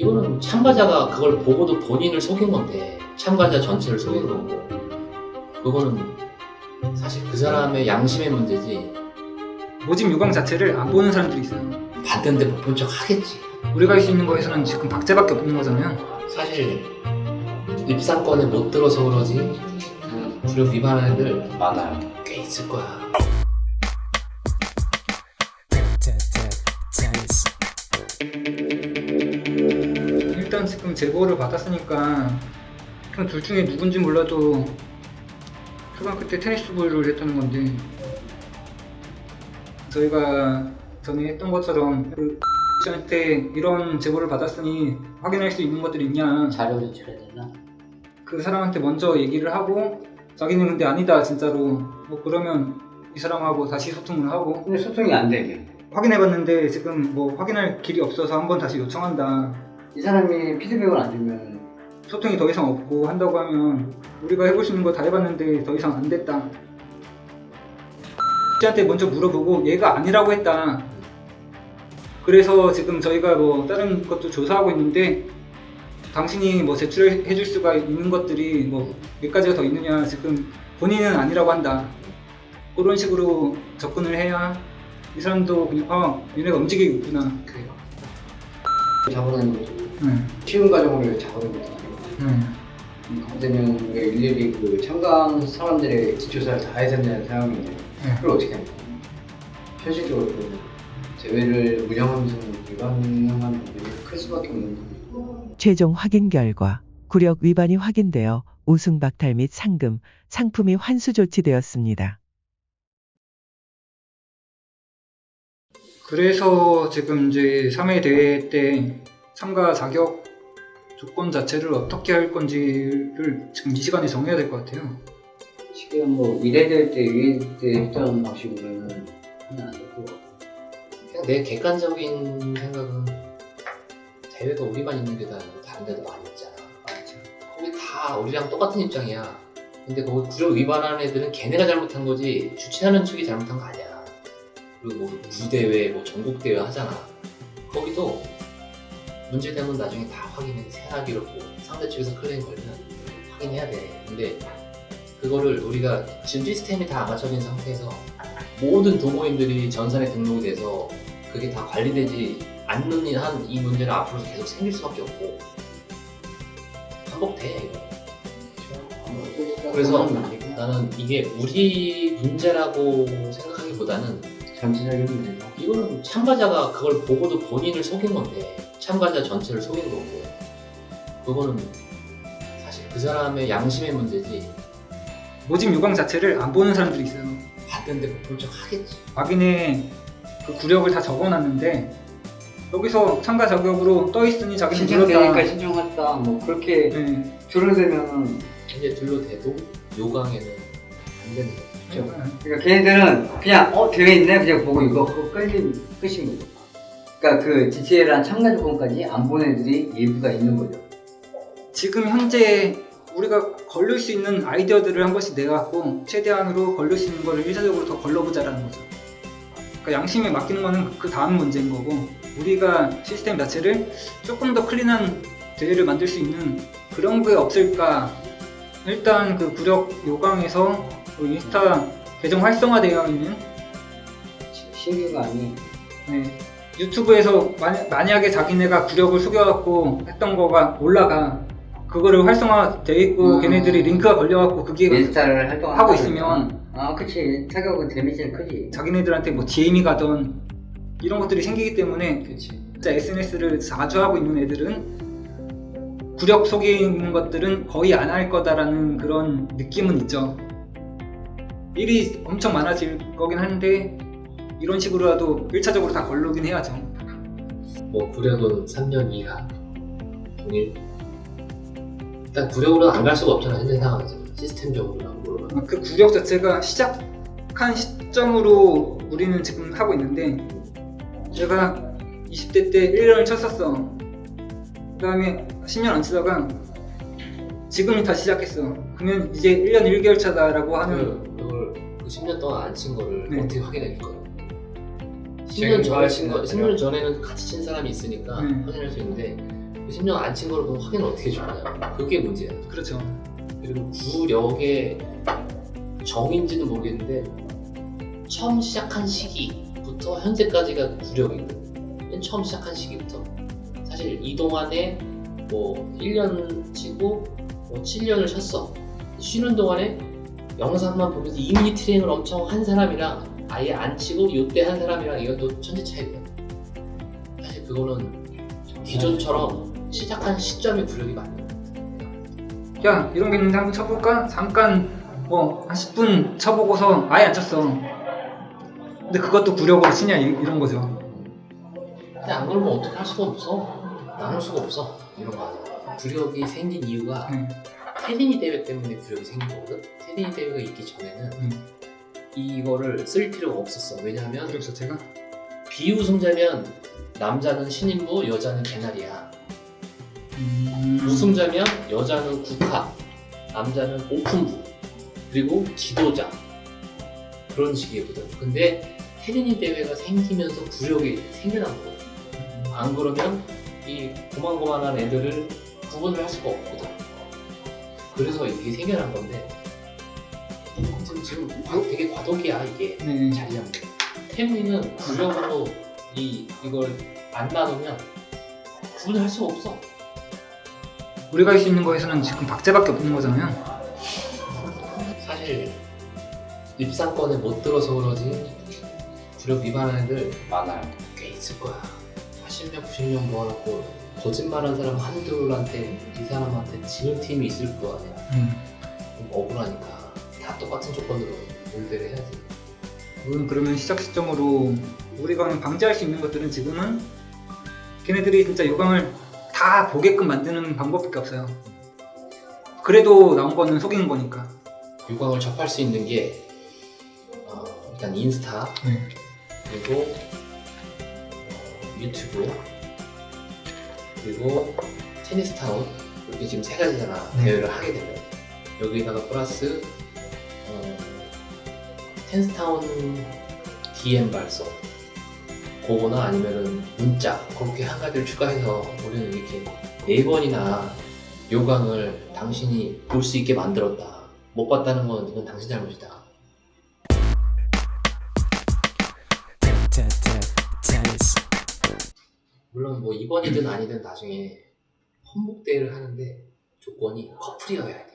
이거는 참가자가 그걸 보고도 본인을 속인 건데 참가자 전체를 속인 거고 그거는 사실 그 사람의 양심의 문제지 모집 요강 자체를 안 보는 사람들이 있어요. 봤는데 못 본 척 하겠지 우리가 할 수 있는 거에서는 지금 박제밖에 없는 거잖아요. 사실 입상권에 못 들어서 그러지 구력 위반한 애들 많아요. 꽤 있을 거야 일단 지금 제보를 받았으니까 그냥 둘 중에 누군지 몰라도 초등학교 때 테니스부를 했다는 건데 저희가 전에 했던 것처럼 그 씨한테 이런 제보를 받았으니 확인할 수 있는 것들이 있냐 자료 제출해야 되나? 그 사람한테 먼저 얘기를 하고 자기는 근데 아니다 진짜로 뭐 그러면 이 사람하고 다시 소통을 하고 근데 소통이 안 되게. 확인해봤는데 지금 뭐 확인할 길이 없어서 한번 다시 요청한다 이 사람이 피드백을 안 주면 소통이 더 이상 없고 한다고 하면 우리가 해볼 수 있는 거 다 해봤는데 더 이상 안 됐다. 씨한테 먼저 물어보고 얘가 아니라고 했다. 그래서 지금 저희가 뭐 다른 것도 조사하고 있는데 당신이 뭐 제출해 줄 수가 있는 것들이 뭐 몇 가지가 더 있느냐 지금 본인은 아니라고 한다. 그런 식으로 접근을 해야 이 사람도 그냥 아 얘네가 움직이고 있구나. 그래요 잡아내는 것도 응, 쉬운 과정으로 잡아내는 것도 응. 그러면 우리가 일일이 그 참가한 사람들의 뒷조사를 다 해야 된다는 상황인데 네. 그걸 어떻게 합니까? 현실적으로 그 대회를 운영하면서는 불가능한 부분이 클 수밖에 없는 부분이 최종 확인 결과 구력 위반이 확인되어 우승 박탈 및 상금, 상품이 환수 조치되었습니다. 그래서 지금 이제 3회 대회 때 참가 자격 조건 자체를 어떻게 할 건지를 지금 이 시간에 정해야 될 것 같아요. 지금 뭐 1회 대회 때, 2회 때 했던 방식으로는 하면 안 되고 그냥 내 객관적인 생각은 대회가 우리만 있는 게 아니고 다른 데도 많이 있잖아. 거기 다 우리랑 똑같은 입장이야. 근데 거기 구력 위반하는 애들은 걔네가 잘못한 거지 주최하는 측이 잘못한 거 아니야 그리고 뭐 구대회, 뭐 전국대회 하잖아. 거기도 문제 되면 나중에 다 확인해 세하기로 고 상대 측에서 클레임 걸면 확인해야 돼. 근데 그거를 우리가 지금 시스템이 다안 갖춰진 상태에서 모든 동호인들이 전산에 등록이 돼서 그게 다 관리되지 않는 한 이 문제는 앞으로 계속 생길 수밖에 없고. 반복돼 이거. 그래서 나는 이게 우리 문제라고 생각하기보다는 전체적인 문제가 이거는 참가자가 그걸 보고도 본인을 속인 건데 참가자 전체를 속인 거고. 그거는 사실 그 사람의 양심의 문제지. 모집 요강 자체를 안 보는 사람들이 있어요. 봤는데 못본척 하겠지. 자기네 그 구력을 다 적어놨는데 여기서 참가 자격으로 떠 있으니 자기는 신청되니까 눌렀다. 신청했다. 뭐 그렇게 네. 줄을 대면 이제 둘러대도 요강에는 안 되는 거죠 그렇죠. 그러니까 걔네들은 그냥 어 대회 있네 그냥 보고 이거 그거 끌린 끝인 거죠. 그러니까 그 GTA랑 참가 조건까지 안 본 애들이 일부가 있는 거죠. 지금 현재 우리가 걸릴 수 있는 아이디어들을 한 번씩 내갖고 최대한으로 걸릴 수 있는 거를 일차적으로 더 걸러보자라는 거죠. 그러니까 양심에 맡기는 거는 그 다음 문제인 거고 우리가 시스템 자체를 조금 더 클린한 대회를 만들 수 있는 그런 게 없을까 일단 그 구력 요강에서 그 인스타 계정 활성화되어 있는 아니 네, 유튜브에서 만, 만약에 자기네가 구력을 속여갖고 했던 거가 올라가 그거를 활성화돼 있고 음. 걔네들이 링크가 걸려갖고 그게 인스타를 활동 하고 있으면 아 그치 타격은 데미지는 크지. 자기네들한테 뭐 DM이 가던 이런 것들이 생기기 때문에 그렇지 진짜 SNS를 자주 하고 있는 애들은 구력 속이는 것들은 거의 안 할 거다라는 그런 느낌은 있죠. 일이 엄청 많아질 거긴 한데 이런 식으로라도 1차적으로 다 걸르긴 해야죠. 뭐 구력은 3년 이하 동일. 일단 구력으로는 안 갈 수가 없잖아 현재 상황에서. 시스템적으로나 뭐로 아, 그 구력 자체가 시작한 시점으로 우리는 지금 하고 있는데 제가 20대 때 1년을 쳤었어. 그 다음에 10년 안 치다가 지금 다시 시작했어. 그러면 이제 1년 1개월 차다라고 그걸 그 10년 동안 안 친 거를 네. 어떻게 확인할 거야 10년 지금 전에 친 거, 뭐야? 10년 전에는 같이 친 사람이 있으니까 네. 확인할 수 있는데 10년 안 친 거를 보면 확인을 어떻게 주냐. 그게 문제야. 그렇죠. 그리고 구력의 정인지는 모르겠는데 처음 시작한 시기부터 현재까지가 구력이거든. 맨 처음 시작한 시기부터 사실 이 동안에 뭐 1년 치고 뭐 7년을 쳤어. 쉬는 동안에 영상만 보면서 이미지 트레이닝을 엄청 한 사람이랑 아예 안 치고 요때 한 사람이랑 이건 또 천지 차이거든. 사실 그거는 기존처럼 시작한 시점의 구력이 거야. 야 이런 게 있는데 한번 쳐볼까? 잠깐 뭐 한 10분 쳐보고서 아예 안 쳤어. 근데 그것도 구력으로 치냐 이- 이런 거죠. 근데 안 그러면 어떻게 할 수가 없어. 나눌 수가 없어. 이런 거 아니야. 구력이 생긴 이유가 네. 테니니 대회 때문에 구력이 생긴 거거든. 테니니 대회가 있기 전에는 음. 이거를 쓸 필요가 없었어. 왜냐하면 구력 자체가 비우승자면 남자는 신인부, 여자는 개나리야. 음... 우승자면 여자는 국화, 남자는 오픈부, 그리고 지도자. 그런 식이거든. 근데 테니니 대회가 생기면서 구력이 생겨난 거거든. 안 그러면 이 고만고만한 애들을 구분을 할 수가 없거든. 그래서 이게 생겨난 건데 지금 지금 과- 되게 과도기야 이게 네. 자리 잡는. 게. 태문이는 구력으로 이 이걸 안 나누면 구분을 할 수가 없어. 우리가 할 수 있는 거에서는 지금 박제밖에 없는 거잖아요. 사실 입상권에 못 들어서 그러지 구력 위반한 애들 많아요. 꽤 있을 거야. 80명, 90명 모아놓고 거짓말한 사람 한둘한테 이 사람한테 지는 팀이 있을 거 아니야. 음. 좀 억울하니까 다 똑같은 조건으로 몰대를 해야지. 우리는 그러면 시작 시점으로 우리가 방지할 수 있는 것들은 지금은 걔네들이 진짜 요강을 다 보게끔 만드는 방법밖에 없어요. 그래도 나온 거는 속이는 거니까. 유광을 접할 수 있는 게 어, 일단 인스타 네. 그리고 어, 유튜브 그리고 테니스타운 이렇게 지금 세 가지잖아 네. 대회를 하게 되면 여기다가 플러스 어, 테니스타운 DM 발송 그거나 아니면은 문자 그렇게 한 가지를 추가해서 우리는 이렇게 네 번이나 요강을 당신이 볼 수 있게 만들었다. 못 봤다는 건 이건 당신 잘못이다 물론 뭐 이번이든 아니든 나중에 헌복대회를 하는데 조건이 커플이어야 돼.